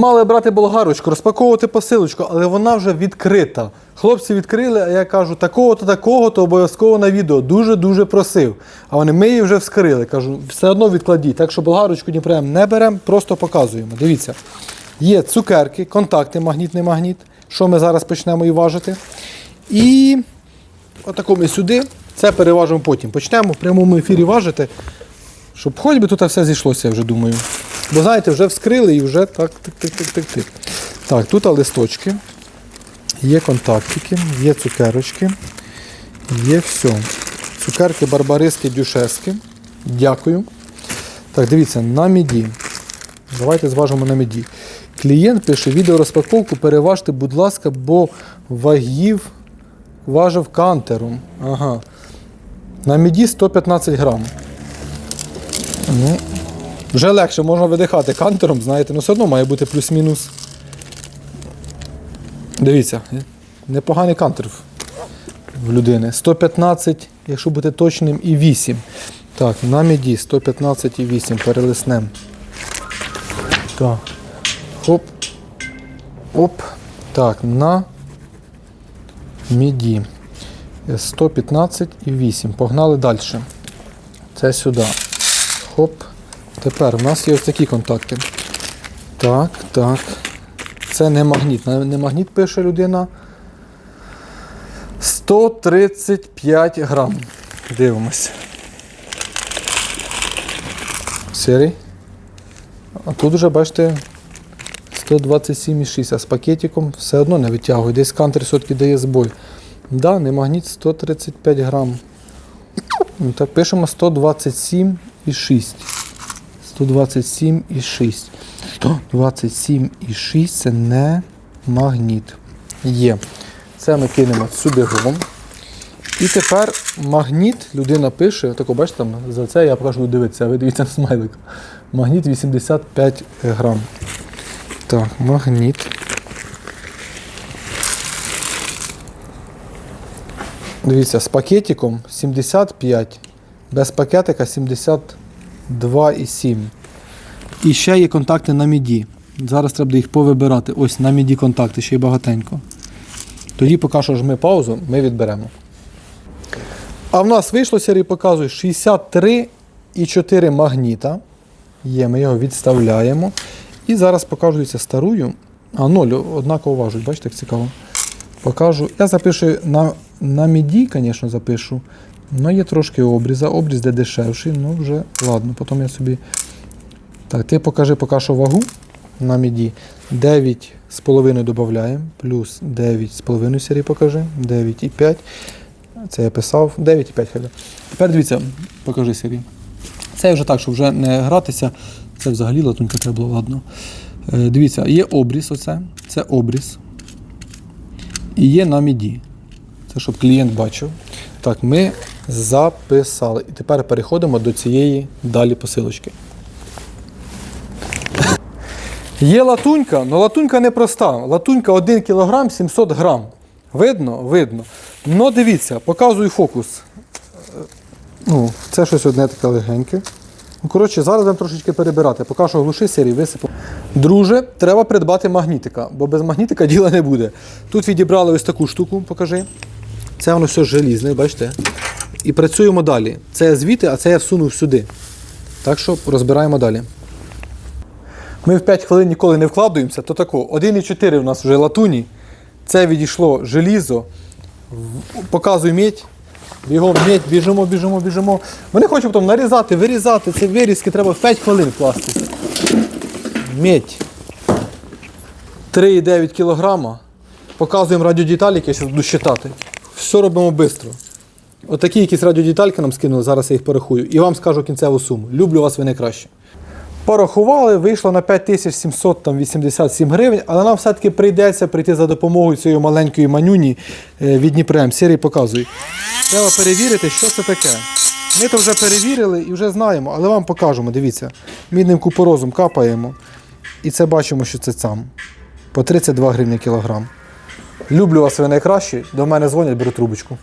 Мали брати болгарочку, розпаковувати посилочку, але вона вже відкрита. Хлопці відкрили, а я кажу, такого-то, такого-то обов'язково на відео. Дуже-дуже просив. А вони ми її вже вскрили. Кажу, все одно відкладіть. Так що болгарочку ні прям не беремо, просто показуємо. Дивіться. Є цукерки, контакти, магнітний магніт. Що ми зараз почнемо і важити. І отако ми сюди. Це переважимо потім. Почнемо в прямому ефірі важити. Щоб хоч би тут все зійшлося, я вже думаю. Бо знаєте, вже вскрили і вже так тик-тик-тик-тик-тик. Так, тут листочки, є контактики, є цукерочки, є все. Цукерки барбариски, дюшески. Дякую. Так, дивіться, на міді. Давайте зважимо на міді. Клієнт пише відеорозпаковку, переважте, будь ласка, бо вагів важив кантером. Ага. На міді 115 грам. Ну, вже легше можна видихати кантером, знаєте, ну все одно має бути плюс-мінус. Дивіться, непоганий кантер в- людини. 115, якщо бути точним, і 8. Так, на міді 115 і 8 перелиснем. Так. Хоп. Оп. Так, на міді. 115 і 8. Погнали далі. Це сюди. Хоп. Тепер у нас є ось такі контакти. Так, так. Це не магніт. Не магніт пише людина. 135 грам. Дивимося. Сирий. А тут вже, бачите, 127,6, а з пакетиком все одно не витягує. Десь кантер все-таки дає збой. Да, не магніт 135 грам. Так, пишемо 127,6. 127,6. 127,6 це не магніт. Є. Це ми кинемо сюди гром. І тепер магніт, людина пише, тако, бачите, там за це я покажу дивитися, а ви дивіться на смайлик. Магніт 85 грам. Так, магніт. Дивіться, з пакетиком 75, без пакетика 72,7. І ще є контакти на міді. Зараз треба їх повибирати. Ось на міді контакти, ще й багатенько. Тоді поки що жми паузу, ми відберемо. А в нас вийшло, Сергій показує 63,4 магніта. Є, ми його відставляємо. І зараз покажу дивіться, старую. А, ноль, однаково важуть, бачите, як цікаво. Покажу. Я запишу на, на міді, звісно, запишу. Ну, є трошки обріза. Обріз де дешевший, ну вже ладно, потім я собі. Так, ти покажи поки вагу на міді. 9,5 додаємо, плюс 9,5 серії покажи. 9,5. Це я писав. 9,5 хай. Тепер дивіться, покажи Сергій. Це вже так, щоб вже не гратися. Це взагалі латунька треба було, ладно. Е, дивіться, є обріз, оце. Це обріз. І є на міді. Це щоб клієнт бачив. Так, ми записали. І тепер переходимо до цієї далі посилочки. Є латунька, але латунька не проста. Латунька 1 кг 700 грам. Видно? Видно. Ну дивіться, показую фокус. Ну, це щось одне таке легеньке. Ну, коротше, зараз будемо трошечки перебирати. Поки що глуши серії висипав. Друже, треба придбати магнітика, бо без магнітика діла не буде. Тут відібрали ось таку штуку, покажи. Це воно все желізне, бачите? І працюємо далі. Це я звідти, а це я всунув сюди. Так що розбираємо далі. Ми в 5 хвилин ніколи не вкладуємося, то тако, 1,4 у нас вже латуні. Це відійшло желізо. Показую медь. Бігом медь, біжимо, біжимо, біжимо. Вони хочуть потім нарізати, вирізати. Це вирізки треба в 5 хвилин вкласти. Медь. 3,9 кг. Показуємо радіодеталіки, я зараз буду считати. Все робимо швидко. Отакі якісь радіодетальки нам скинули, зараз я їх порахую. І вам скажу кінцеву суму. Люблю вас, ви найкраще. Порахували, вийшло на 5787 гривень, але нам все-таки прийдеться прийти за допомогою цієї маленької манюні е, від Дніпрем. Сірий показуй. Треба перевірити, що це таке. Ми то вже перевірили і вже знаємо, але вам покажемо. Дивіться, мідним купорозом капаємо. І це бачимо, що це сам. По 32 гривні кілограм. Люблю вас, ви найкращі. До мене дзвонять, беру трубочку.